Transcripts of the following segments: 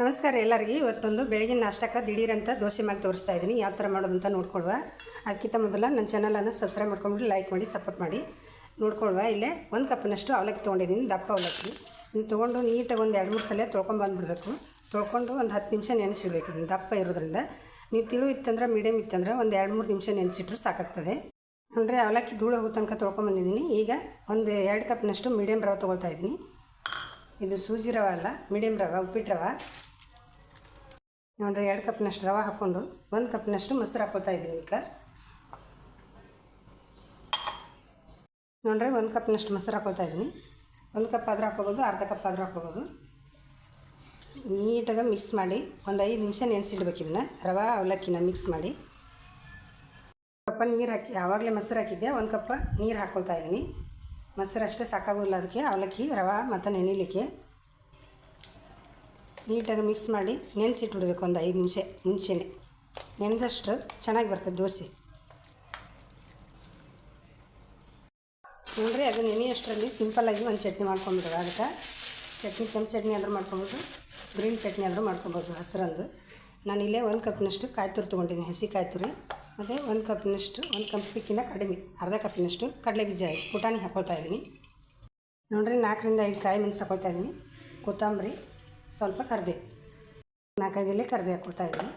ನಮಸ್ಕಾರ ಎಲ್ಲರಿಗೂ. ಇವತ್ತೊಂದು ಬೆಳಗಿನ ನಾಷ್ಟಕ್ಕೆ ದಿಢೀರಂತ ದೋಸೆ ಮಾಡಿ ತೋರಿಸ್ತಾ ಇದ್ದೀನಿ. ಯಾವ ಥರ ಮಾಡೋದು ಅಂತ ನೋಡ್ಕೊಳ್ವಾ ಅದಕ್ಕಿಂತ ಮೊದಲ ನನ್ನ ಚಾನಲನ್ನು ಸಬ್ಸ್ಕ್ರೈಬ್ ಮಾಡ್ಕೊಂಡ್ಬಿಟ್ಟು ಲೈಕ್ ಮಾಡಿ ಸಪೋರ್ಟ್ ಮಾಡಿ. ನೋಡ್ಕೊಳ್ವಾ ಇಲ್ಲೇ ಒಂದು ಕಪ್ಪಿನಷ್ಟು ಅವಲಕ್ಕಿ ತೊಗೊಂಡಿದ್ದೀನಿ. ದಪ್ಪ ಅವಲಕ್ಕಿ. ನೀವು ತೊಗೊಂಡು ನೀಟಾಗಿ ಒಂದು ಎರಡು ಮೂರು ಸಲ ತೊಳ್ಕೊಂಡು ಬಂದುಬಿಡ್ಬೇಕು. ತೊಳ್ಕೊಂಡು ಒಂದು ಹತ್ತು ನಿಮಿಷ ನೆನೆಸಿಡ್ಬೇಕು ದಪ್ಪ ಇರೋದ್ರಿಂದ. ನೀವು ತಿಳು ಇತ್ತಂದ್ರೆ ಮೀಡಿಯಮ್ ಇತ್ತಂದ್ರೆ ಒಂದು ಎರಡು ಮೂರು ನಿಮಿಷ ನೆನೆಸಿಟ್ರು ಸಾಕಾಗ್ತದೆ. ಅಂದರೆ ಅವಲಕ್ಕಿ ಧೂಳು ಹೋಗೋ ತನಕ ತೊಳ್ಕೊಂಬಂದಿದ್ದೀನಿ ಈಗ ಒಂದು ಎರಡು ಕಪ್ನಷ್ಟು ಮೀಡಿಯಮ್ ರವೆ ತೊಗೊಳ್ತಾ ಇದ್ದೀನಿ. ಇದು ಸೂಜಿ ರವೆ ಅಲ್ಲ ಮೀಡಿಯಮ್ ರವೆ, ಉಪ್ಪಿಟ್ಟು ರವೆ. ನೋಡಿರಿ ಎರಡು ಕಪ್ನಷ್ಟು ರವೆ ಹಾಕ್ಕೊಂಡು, ಒಂದು ಕಪ್ನಷ್ಟು ಮೊಸರು ಹಾಕ್ಕೊಳ್ತಾ ಇದ್ದೀನಿ ಈಗ. ನೋಡ್ರಿ, ಒಂದು ಕಪ್ನಷ್ಟು ಮೊಸರು ಹಾಕ್ಕೊಳ್ತಾ ಇದ್ದೀನಿ. ಒಂದು ಕಪ್ ಆದರೂ ಹಾಕ್ಕೋಬೋದು, ಅರ್ಧ ಕಪ್ ಆದರೂ ಹಾಕ್ಕೋಬೋದು. ನೀಟಾಗಿ ಮಿಕ್ಸ್ ಮಾಡಿ, ಒಂದು ಐದು ನಿಮಿಷ ನೆನೆಸಿಡ್ಬೇಕು ಇದನ್ನು. ರವೆ, ಅವಲಕ್ಕಿನ ಮಿಕ್ಸ್ ಮಾಡಿ. ಕಪ್ಪ ನೀರು ಹಾಕಿ, ಯಾವಾಗಲೇ ಮೊಸರು ಹಾಕಿದ್ದೆ ಒಂದು ಕಪ್ಪ ನೀರು ಹಾಕ್ಕೊಳ್ತಾ ಇದ್ದೀನಿ. ಮೊಸರು ಅಷ್ಟೇ ಸಾಕಾಗೋಲ್ಲ ಅದಕ್ಕೆ, ಅವಲಕ್ಕಿ, ರವೆ ಮತ್ತು ನೆನಿಲಿಕ್ಕೆ. ನೀಟಾಗಿ ಮಿಕ್ಸ್ ಮಾಡಿ ನೆನೆಸಿಟ್ಬಿಡ್ಬೇಕು ಒಂದು ಐದು ನಿಮಿಷ ಮುಂಚೆನೆ. ನೆನೆದಷ್ಟು ಚೆನ್ನಾಗಿ ಬರ್ತದೆ ದೋಸೆ. ನೋಡ್ರಿ, ಅದು ನೆನೆಯಷ್ಟರಲ್ಲಿ ಸಿಂಪಲ್ಲಾಗಿ ಒಂದು ಚಟ್ನಿ ಮಾಡ್ಕೊಂಬಿಡೋದು ಅದಕ್ಕೆ ಚಟ್ನಿ, ಕೆಂಪು ಚಟ್ನಿ ಆದರೂ ಮಾಡ್ಕೊಬೋದು, ಗ್ರೀನ್ ಚಟ್ನಿ ಆದರೂ ಮಾಡ್ಕೊಬೋದು ಹಸಿರಂದು. ನಾನು ಇಲ್ಲೇ ಒಂದು ಕಪ್ನಷ್ಟು ಕಾಯಿ ತುರಿ ಹಸಿ ಕಾಯಿ ತುರಿ. ಮತ್ತು ಒಂದು ಕಪ್ನಷ್ಟು ಒಂದು ಕಪ್ಪಿಕ್ಕಿಂತ ಕಡಿಮೆ, ಅರ್ಧ ಕಪ್ಪಿನಷ್ಟು ಕಡಲೆ ಬೀಜ ಪುಟಾಣಿ ಹಾಕೊಳ್ತಾ ಇದ್ದೀನಿ. ನೋಡ್ರಿ, ನಾಲ್ಕರಿಂದ ಐದು ಕಾಯಿ ಮೆಣಸು ಹಾಕೊಳ್ತಾ ಇದ್ದೀನಿ. ಕೊತ್ತಂಬರಿ ಸ್ವಲ್ಪ ಕರಿಬೇವು ನಾಲ್ಕೈದಲ್ಲೇ ಕರಿಬೇವು ಹಾಕ್ಕೊಳ್ತಾ ಇದ್ದೀನಿ.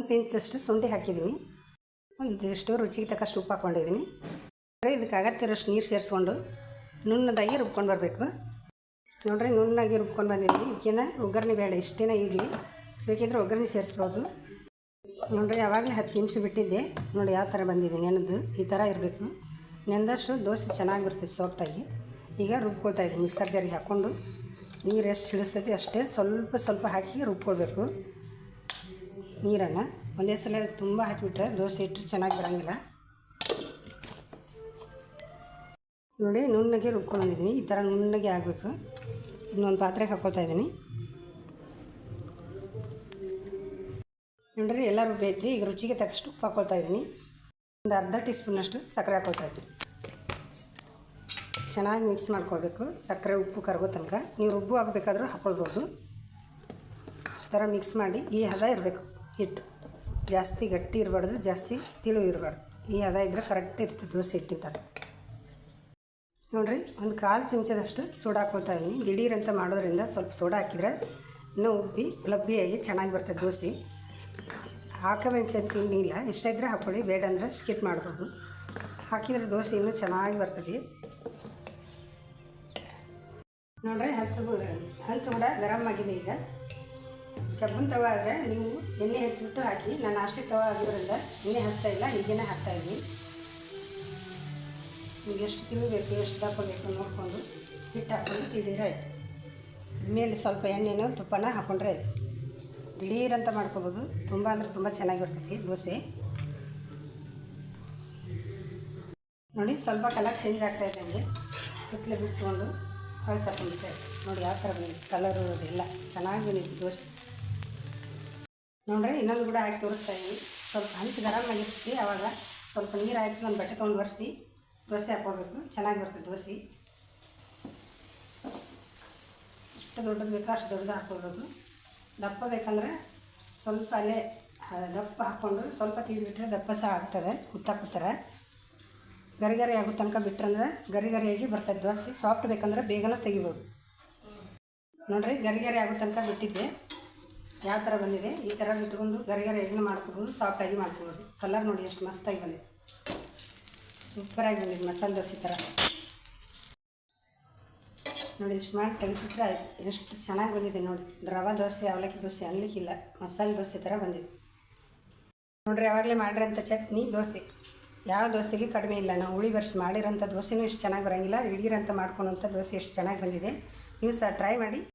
ಒಂದು ಇಂಚಷ್ಟು ಶುಂಠಿ ಹಾಕಿದ್ದೀನಿ. ಒಂದಿಷ್ಟು ರುಚಿಗೆ ತಕ್ಕಷ್ಟು ಉಪ್ಪು ಹಾಕ್ಕೊಂಡಿದ್ದೀನಿ. ಇದಕ್ಕೆ ಅಗತ್ಯರಷ್ಟು ನೀರು ಸೇರಿಸ್ಕೊಂಡು ನುಣ್ಣದಾಗಿ ರುಬ್ಕೊಂಡು ಬರಬೇಕು. ನೋಡ್ರಿ, ನುಣ್ಣಾಗಿ ರುಬ್ಕೊಂಡು ಬಂದಿದ್ದೀನಿ. ಇದಕ್ಕೇನ ಒಗ್ಗರಣೆ ಬೇಡ, ಇಷ್ಟೇನ ಇರಲಿ. ಬೇಕಿದ್ರೆ ಒಗ್ಗರಣೆ ಸೇರಿಸ್ಬೋದು. ನೋಡ್ರಿ, ಯಾವಾಗಲೇ ಹತ್ತು ನಿಮಿಷ ಬಿಟ್ಟಿದ್ದೆ. ನೋಡಿ, ಯಾವ ಥರ ಬಂದಿದೆ ನೆನೆದು ಈ ಥರ ಇರಬೇಕು. ನೆಂದಷ್ಟು ದೋಸೆ ಚೆನ್ನಾಗಿ ಬರ್ತದೆ ಸಾಫ್ಟಾಗಿ ಈಗ ರುಬ್ಕೊಳ್ತಾ ಇದ್ದೀನಿ, ಮಿಕ್ಸರ್ ಜಾರಿಗೆ ಹಾಕ್ಕೊಂಡು. ನೀರು ಎಷ್ಟು ಹಿಡಿಸ್ತೈತಿ ಅಷ್ಟೇ ಸ್ವಲ್ಪ ಸ್ವಲ್ಪ ಹಾಕಿ ರುಬ್ಕೊಳ್ಬೇಕು ನೀರನ್ನು. ಒಂದೇ ಸಲ ತುಂಬ ಹಾಕಿಬಿಟ್ರೆ ದೋಸೆ ಇಟ್ಟರೆ ಚೆನ್ನಾಗಿ ಬರೋಂಗಿಲ್ಲ. ನೋಡಿ ನುಣ್ಣಗೆ ರುಬ್ಕೊಂಡಿದ್ದೀನಿ ಈ ಥರ ನುಣ್ಣಗೆ ಆಗಬೇಕು. ಇನ್ನೊಂದು ಪಾತ್ರೆಗೆ ಹಾಕ್ಕೊಳ್ತಾ ಇದ್ದೀನಿ. ನೋಡ್ರಿ, ಎಲ್ಲ ರುಬ್ಬೈತಿ ಈಗ ರುಚಿಗೆ ತಕ್ಕಷ್ಟು ಉಪ್ಪು ಹಾಕ್ಕೊಳ್ತಾ ಇದ್ದೀನಿ. ಒಂದು ಅರ್ಧ ಟೀ ಸ್ಪೂನಷ್ಟು ಸಕ್ಕರೆ ಹಾಕ್ಕೊಳ್ತಾ ಇದ್ದೀನಿ. ಚೆನ್ನಾಗಿ ಮಿಕ್ಸ್ ಮಾಡ್ಕೊಳ್ಬೇಕು. ಸಕ್ಕರೆ, ಉಪ್ಪು, ಕರಗೋ ತನಕ. ನೀವು ರುಬ್ಬು ಹಾಕಬೇಕಾದ್ರೂ ಹಾಕ್ಕೊಳ್ಬೋದು ಥರ ಮಿಕ್ಸ್ ಮಾಡಿ ಈ ಹದ ಇರಬೇಕು. ಹಿಟ್ಟು. ಜಾಸ್ತಿ ಗಟ್ಟಿ ಇರಬಾರ್ದು, ಜಾಸ್ತಿ ತಿಳು ಇರಬಾರ್ದು. ಈ ಹದ ಇದ್ದರೆ ಕರೆಕ್ಟ್ ಇರ್ತದೆ ದೋಸೆ ಹಿಟ್ಟಿಂತ ನೋಡಿರಿ, ಒಂದು ಕಾಲು ಚಮಚದಷ್ಟು ಸೋಡಾ ಹಾಕ್ಕೊಳ್ತಾ ಇದ್ದೀನಿ. ದಿಢೀರಂತ ಮಾಡೋದ್ರಿಂದ ಸ್ವಲ್ಪ ಸೋಡಾ ಹಾಕಿದರೆ ಇನ್ನೂ ಉಬ್ಬಿ ಲಬ್ಬಿಯಾಗಿ ಚೆನ್ನಾಗಿ ಬರ್ತದೆ ದೋಸೆ. ಹಾಕಬೇಕಂತ ಏನಿಲ್ಲ. ಇಷ್ಟ ಇದ್ದರೆ ಹಾಕ್ಕೊಳ್ಳಿ ಬೇಡ ಅಂದರೆ ಸ್ಕಿಟ್ ಮಾಡ್ಬೋದು. ಹಾಕಿದರೆ ದೋಸೆ ಇನ್ನೂ ಚೆನ್ನಾಗಿ ಬರ್ತದೆ. ನೋಡ್ರಿ ಹಸು ಹಂಚು ಕೂಡ ಗರಮ್ ಆಗಿದೆ ಈಗ. ಕಬ್ಬನ್ ತವ ಆದರೆ ನೀವು ಎಣ್ಣೆ ಹಚ್ಚಿಬಿಟ್ಟು ಹಾಕಿ, ನಾನು ಅಷ್ಟೇ ತವ ಆಗಿರೋದ್ರಿಂದ ಎಣ್ಣೆ ಹಚ್ತಾ ಇಲ್ಲ, ಈಗೇನೆ ಹಾಕ್ತಾ ಇದ್ದೀನಿ. ನಿಮ್ಗೆ ಎಷ್ಟು ತಿಳಿ ಬೇಕು, ಎಷ್ಟು ದಪ್ಪ ಬೇಕು ನೋಡಿಕೊಂಡು ಹಿಟ್ಟು ಹಾಕ್ಕೊಂಡು ತಿಳಿದ್ರೆ ಆಯ್ತು. ಮೇಲೆ ಸ್ವಲ್ಪ ಎಣ್ಣೆನೋ ತುಪ್ಪನ ಹಾಕ್ಕೊಂಡ್ರೆ ಆಯ್ತು. ದಿಢೀರಂತ ಮಾಡ್ಕೊಬೋದು. ತುಂಬ ಅಂದರೆ ತುಂಬ ಚೆನ್ನಾಗಿ ಬರ್ತೈತಿ ದೋಸೆ. ನೋಡಿ, ಸ್ವಲ್ಪ ಕಲರ್ ಚೇಂಜ್ ಆಗ್ತಾ ಇದೆ ನನಗೆ ಸುತ್ತಲೇ ಬಿಡಿಸ್ಕೊಂಡು. ಕಳ್ಸಿ ಹಾಕೊಂಡಿದ್ದೆ ನೋಡಿ ಯಾವ ಥರ ಬಂದಿದೆ. ಕಲರು ಅದೆಲ್ಲ ಚೆನ್ನಾಗಿ ಬಂದಿದೆ ದೋಸೆ. ನೋಡ್ರಿ, ಇನ್ನೊಂದು ಕೂಡ ಹಾಕಿ ತೋರಿಸ್ತಾ ಇದ್ದೀನಿ. ಸ್ವಲ್ಪ ಹಂಚಿ ಗರಮ್ ಆವಾಗ ಸ್ವಲ್ಪ ನೀರು ಹಾಕಿ ಒಂದು ಬಟ್ಟೆ ತೊಗೊಂಡು ಒರೆಸಿ ದೋಸೆ ಹಾಕ್ಕೊಳ್ಬೇಕು ಚೆನ್ನಾಗಿ ಬರ್ತದೆ ದೋಸೆ. ಎಷ್ಟು ದೊಡ್ಡದು ಬೇಕೋ ಅಷ್ಟು ದೊಡ್ಡದು ಹಾಕ್ಕೊಳ್ಬೇಕು ದಪ್ಪ ಬೇಕಂದ್ರೆ ಸ್ವಲ್ಪ ಅಲ್ಲೇ ದಪ್ಪ ಹಾಕ್ಕೊಂಡು ಸ್ವಲ್ಪ ಬಿಟ್ಟರೆ ದಪ್ಪ ಸಹ ಆಗ್ತದೆ ಉತ್ತಾಕ್ಬಿಡ್ತಾರೆ ಗರಿ ಗರಿ ಆಗೋ ತನಕ ಬಿಟ್ರಂದ್ರೆ ಗರಿ ಗರಿಯಾಗಿ ಬರ್ತದೆ. ದೋಸೆ ಸಾಫ್ಟ್ ಬೇಕಂದ್ರೆ ಬೇಗನೆ ತೆಗಿಬೋದು. ನೋಡಿರಿ ಗರಿ ಗರಿ ಆಗೋ ತನಕ ಬಿಟ್ಟಿದ್ದೆ. ಯಾವ ಥರ ಬಂದಿದೆ? ಈ ಥರ ಬಿಟ್ಕೊಂಡು ಗರಿ ಗರಿ ಹೇಗೆ ಮಾಡ್ಕೊಬೋದು? ಸಾಫ್ಟಾಗಿ ಮಾಡ್ಕೊಬೋದು. ಕಲರ್ ನೋಡಿ, ಎಷ್ಟು ಮಸ್ತಾಗಿ ಬಂದಿದೆ. ಸೂಪರಾಗಿ ಬಂದಿದೆ ಮಸಾಲೆ ದೋಸೆ ಥರ ನೋಡಿ, ಇಷ್ಟು ಮಾಡಿ ತೆಗೆದುಬಿಟ್ರೆ ಆಯ್ತು. ಎಷ್ಟು ಚೆನ್ನಾಗಿ ಬಂದಿದೆ ನೋಡಿ. ರವೆ ದೋಸೆ, ಅವಲಕ್ಕಿ ದೋಸೆ ಅನ್ಲಿಕ್ಕಿಲ್ಲ. ಮಸಾಲೆ ದೋಸೆ ಥರ ಬಂದಿದೆ. ನೋಡಿರಿ, ಯಾವಾಗಲೇ ಮಾಡಿರೋಂಥ ಚಟ್ನಿ, ದೋಸೆ. ಯಾವ ದೋಸೆಗೆ ಕಡಿಮೆ ಇಲ್ಲ. ನಾವು ಹುಳಿ ಬರ್ಸಿ ಮಾಡಿರೋಂಥ ದೋಸೆನೂ ಇಷ್ಟು ಚೆನ್ನಾಗಿ ಬರೋಂಗಿಲ್ಲ. ಇಡೀರಂತ ಮಾಡ್ಕೊಳೋಂಥ ದೋಸೆ ಎಷ್ಟು ಚೆನ್ನಾಗಿ ಬಂದಿದೆ. ನೀವು ಸಹ ಟ್ರೈ ಮಾಡಿ.